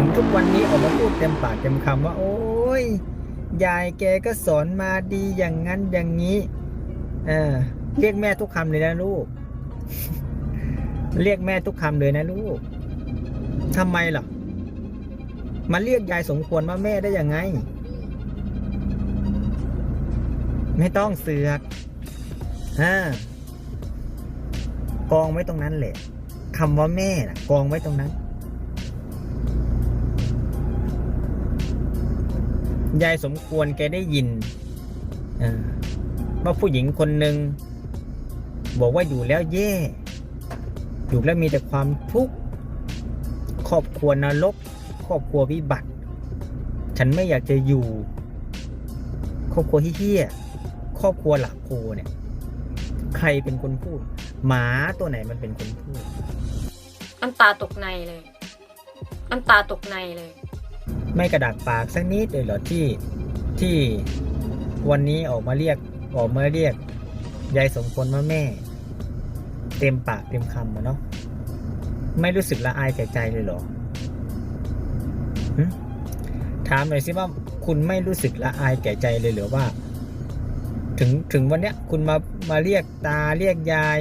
ถึงทุกวันนี้ออกมาพูดเต็มปากเต็มคำว่า โอ้ยยายแกก็สอนมาดีอย่างนั้นอย่างนี้เออเรียกแม่ทุกคำเลยนะลูก เรียกแม่ทุกคำเลยนะลูกทำไมล่ะมาเรียกยายสมควรว่าแม่ได้ยังไง ไม่ต้องเสือกอ่ากองไว้ตรงนั้นแหละคำว่าแม่นะกองไว้ตรงนั้น ยายสมควรแกได้ยินว่าผู้หญิงคนหนึ่งบอกว่าอยู่แล้วแย่ อยู่แล้วมีแต่ความทุกข์ครอบครัวนรกครอบครัววิบัติ ฉันไม่อยากจะอยู่ ครอบครัวเฮี้ยครอบครัวหลักโพเนี่ย ใครเป็นคนพูด หมาตัวไหนมันเป็นคนพูดน้ำตาตกในเลยน้ำตาตกในเลย ไม่กระดากปากสักนิดเลยเหรอที่ที่วันนี้ออกมาเรียกออกมาเรียกยายสมควรว่าแม่ เต็มปากเต็มคำอะเนาะไม่รู้สึกละอายแก่ใจเลยเหรอถามหน่อยสิว่าคุณไม่รู้สึกละอายแก่ใจเลยหรือว่า ถึงถึงวันเนี้ย คุณมามาเรียกตาเรียกยาย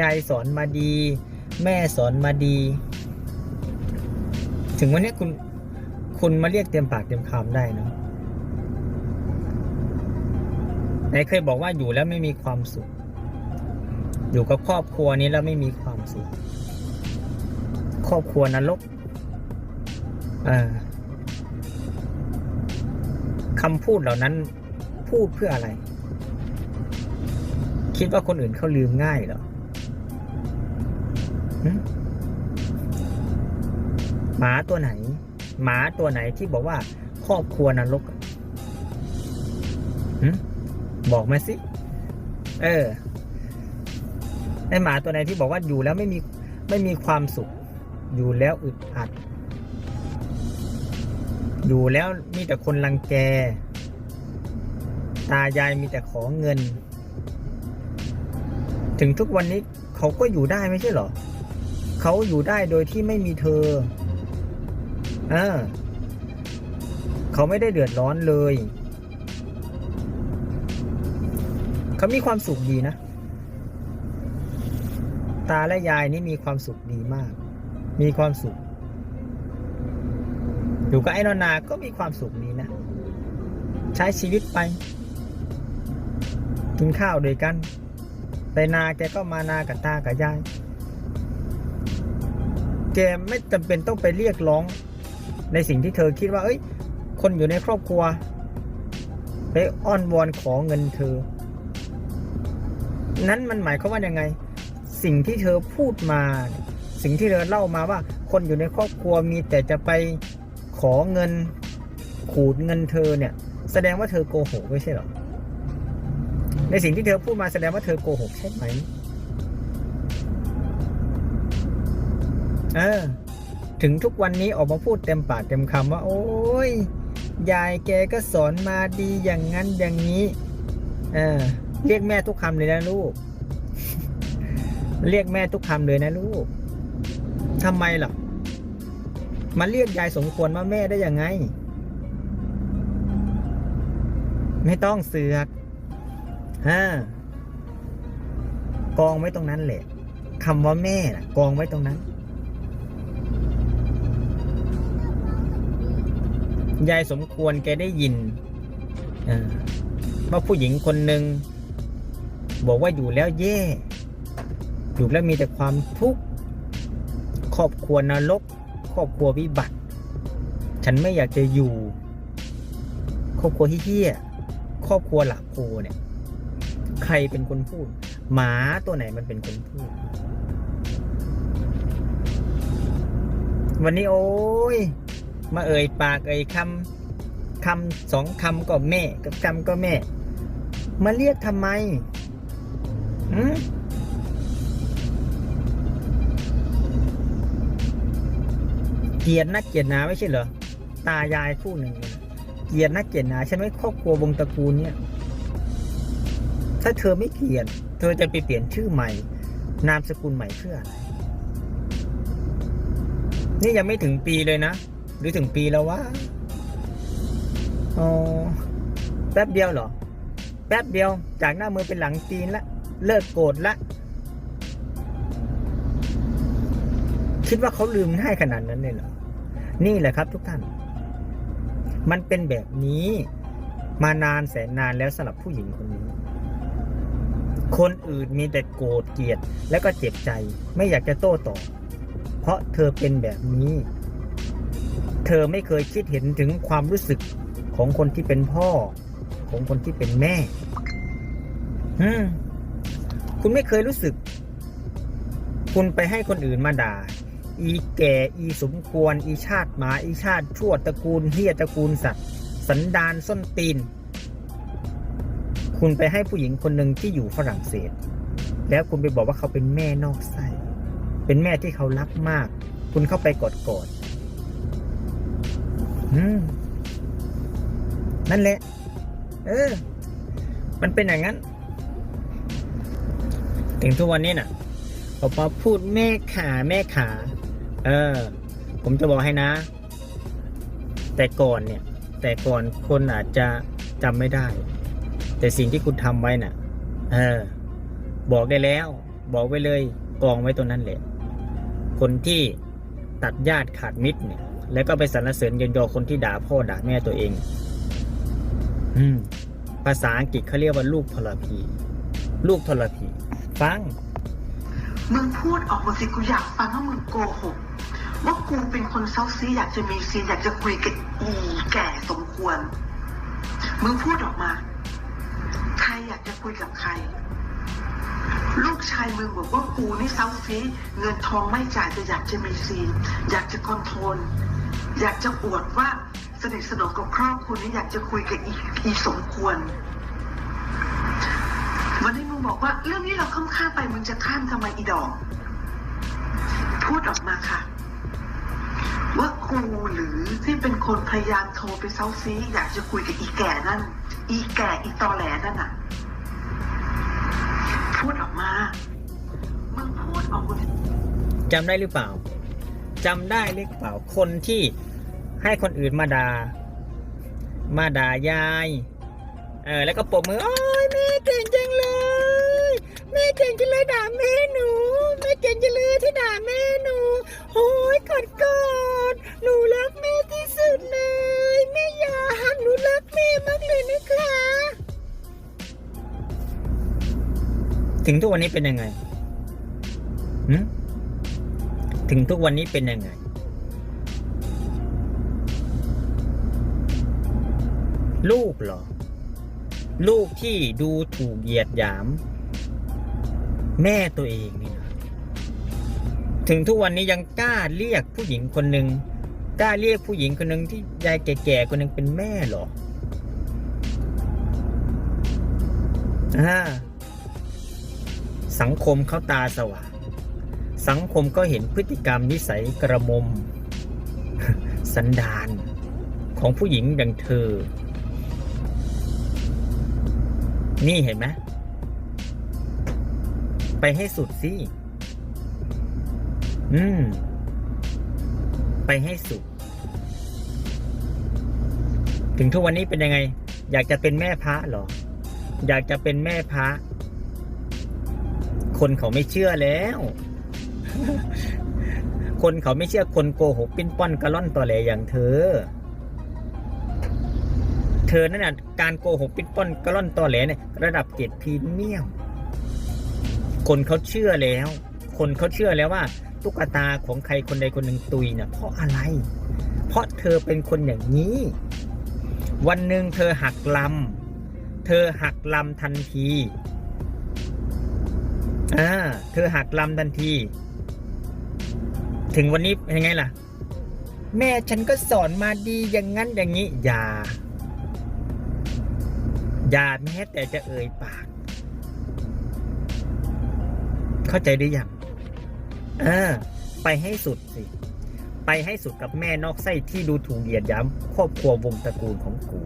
ยายสอนมาดี แม่สอนมาดี ถึงวันเนี้ยคุณ คุณมาเรียกเต็มปากเต็มคำได้เนาะไหนเคยบอกว่าอยู่แล้วไม่มีความสุข อยู่กับครอบครัวนี้แล้วไม่มีความสุข ครอบครัวนรกเอ่อคำพูดเหล่านั้นพูดเพื่ออะไร คิดว่าคนอื่นเขาลืมง่ายเหรอหมาตัวไหน หมาตัวไหนที่บอกว่า ครอบครัวนรกบอกมาสิ เออไอหมาตัวไหนที่บอกว่าอยู่แล้วไม่มีไม่มีความสุข อยู่แล้วอึดอัด อยู่แล้วมีแต่คนรังแก ตายายมีแต่ขอเงิน ถึงทุกวันนี้เขาก็อยู่ได้ไม่ใช่หรอ เขาอยู่ได้โดยที่ไม่มีเธอ ออเขาไม่ได้เดือดร้อนเลย เขามีความสุขดีนะ ตาและยายนี่มีความสุขดีมาก มีความสุข อยู่กับไอ้นอนนาก็มีความสุขดีนะ ใช้ชีวิตไป กินข้าวด้วยกัน ไปนาแกก็มานากับตากับยาย แกไม่จำเป็นต้องไปเรียกร้อง ในสิ่งที่เธอคิดว่า เอ้ย คนอยู่ในครอบครัวไปอ้อนวอนขอเงินเธอ นั้นมันหมายความว่ายังไง สิ่งที่เธอพูดมา สิ่งที่เธอเล่ามาว่า คนอยู่ในครอบครัวมีแต่จะไปขอเงิน ขูดเงินเธอเนี่ย แสดงว่าเธอโกหกไม่ใช่หรอ ในสิ่งที่เธอพูดมาแสดงว่าเธอโกหกใช่ไหม เออ ถึงทุกวันนี้ออกมาพูดเต็มปากเต็มคำว่า โอ้ยยายแกก็สอนมาดีอย่างนั้นอย่างนี้เออเรียกแม่ทุกคำเลยนะลูก เรียกแม่ทุกคำเลยนะลูกทำไมล่ะมาเรียกยายสมควรว่าแม่ได้ยังไง ไม่ต้องเสือกฮ่ากองไว้ตรงนั้นแหละคำว่าแม่นะกองไว้ตรงนั้น ยายสมควรแกได้ยินว่าผู้หญิงคนหนึ่งบอกว่าอยู่แล้วแย่ อยู่แล้วมีแต่ความทุกข์ครอบครัวนรกครอบครัววิบัติ ฉันไม่อยากจะอยู่ ครอบครัวที่เฮี้ยครอบครัวหลักโพเนี่ย ใครเป็นคนพูด หมาตัวไหนมันเป็นคนพูด วันนี้โอ้ย มาเอ่ยปากเอ่ยคำคำสองคำก็แม่กับคำก็แม่ มาเรียกทำไมหืมเกียดนักเกียดหนาไม่ใช่เหรอ ตายายคู่หนึ่งเนี่ยเกลียดนักเกียดหนาฉันไม่ครอบครัววงตระกูลเนี่ย ถ้าเธอไม่เกียดเธอจะไปเปลี่ยนชื่อใหม่ นามสกุลใหม่เพื่ออะไร นี่ยังไม่ถึงปีเลยนะ หรือถึงปีแล้ววะอ๋อแป๊บเดียวเหรอ แป๊บเดียว จากหน้ามือเป็นหลังตีนละ เลิกโกรธละ คิดว่าเขาลืมง่ายขนาดนั้นเลยเหรอ นี่แหละครับทุกท่าน มันเป็นแบบนี้มานานแสนนานแล้วสำหรับผู้หญิงคนนี้ คนอื่นมีแต่โกรธเกลียด แล้วก็เจ็บใจ ไม่อยากจะโต้ตอบเพราะเธอเป็นแบบนี้ เธอไม่เคยคิดเห็นถึงความรู้สึกของคนที่เป็นพ่อ ของคนที่เป็นแม่คุณไม่เคยรู้สึก คุณไปให้คนอื่นมาด่า อีแก่ อีสมควร อีชาติหมา อีชาติชั่วตระกูลเฮียตระกูลสัตว์ สันดานส้นตีน คุณไปให้ผู้หญิงคนหนึ่งที่อยู่ฝรั่งเศส แล้วคุณไปบอกว่าเขาเป็นแม่นอกไส้ เป็นแม่ที่เขารักมาก คุณเข้าไปกอดกอด นั่นแหละ เออ มันเป็นอย่างนั้น ถึงทุกวันนี้น่ะพอพอพูดแม่ขาแม่ขา เออ ผมจะบอกให้นะ แต่ก่อนเนี่ย แต่ก่อนคนอาจจะจำไม่ได้ แต่สิ่งที่คุณทำไว้น่ะ เออ บอกได้แล้ว บอกไว้เลย กองไว้ตรงนั้นแหละ คนที่ตัดญาติขาดมิตรเนี่ย แล้วก็ไปสรรเสริญเยินยอคนที่ด่าพ่อด่าแม่ตัวเอง อืม ภาษาอังกฤษเขาเรียกว่าลูกทรพี ลูกทรพี ฟัง มึงพูดออกมาสิกูอยากฟังว่ามึงโกหกว่ากูเป็นคนเซาซีอยากจะมีซีอยากจะคุยกับอีแก่สมควร มึงพูดออกมา ใครอยากจะคุยกับใคร ลูกชายมึงบอกว่ากูนี่เซาซีเงินทองไม่จ่ายแต่อยากจะมีซีอยากจะคอนโทรล อยากจะอวดว่าสนิทสนมกับครอบครัวนี้อยากจะคุยกับอีอีสมควร วันนี้มึงบอกว่า เรื่องนี้เราข้ามข้ามไปมึงจะข้ามทำไมอีดอกพูดออกมาค่ะ ว่ากูหรือที่เป็นคนพยายามโทรไปเซาซี อยากจะคุยกับอีแก่นั่น อีแก่อีตอแหลนั่นน่ะ พูดออกมามึงพูดออกมาจำได้หรือเปล่า จำได้หรือเปล่าคนที่ให้คนอื่นมาดา่ามาด่ายายเออแล้วก็ปรบมือโอ้ยแม่เก่งจังเลยแม่เก่งจังเลยด่าแม่หนูแม่เก่งจังเลยที่ด่าแม่หนูโอ้ยกอดกอดหนูรักแม่ที่สุดเลยแม่ยากหนูรักแม่มากเลยนะคะถึงทุกวันนี้เป็นยังไง ถึงทุกวันนี้เป็นยังไงลูกเหรอ ลูกที่ดูถูกเหยียดหยาม แม่ตัวเองนี่นะถึงทุกวันนี้ยังกล้าเรียกผู้หญิงคนหนึ่งกล้าเรียกผู้หญิงคนหนึ่งที่ยายแก่ๆคนหนึ่งเป็นแม่หรอสังคมเขาตาสว่าง สังคมก็เห็นพฤติกรรมนิสัยกระมม สันดานของผู้หญิงดังเธอ นี่เห็นไหมไปให้สุดสิ อืม ไปให้สุด ถึงทุกวันนี้เป็นยังไง อยากจะเป็นแม่พระหรอ อยากจะเป็นแม่พระ คนเขาไม่เชื่อแล้ว คนเขาไม่เชื่อคนโกหกปิ้นป้อนกระล่อนตอแหลอย่างเธอ เธอนั่นน่ะการโกหกปิ้นป้อนกระล่อนตอแหลเนี่ยระดับเกรดพรีเมียม คนเขาเชื่อแล้ว คนเขาเชื่อแล้วว่า ตุ๊กตาของใครคนใดคนหนึ่งตุยเนี่ยเพราะอะไร เพราะเธอเป็นคนอย่างนี้ วันหนึ่งเธอหักลำเธอหักลำทันทีอ่าเธอหักลำทันที ถึงวันนี้ยังไงล่ะ แม่ฉันก็สอนมาดีอย่างนั้นอย่างนี้ อย่า อย่าแม้แต่จะเอ่ยปาก เข้าใจหรือยังเออ ไปให้สุดสิ ไปให้สุดกับแม่นอกไส้ที่ดูถูกเหยียดหย้ำครอบครัววงตระกูลของกู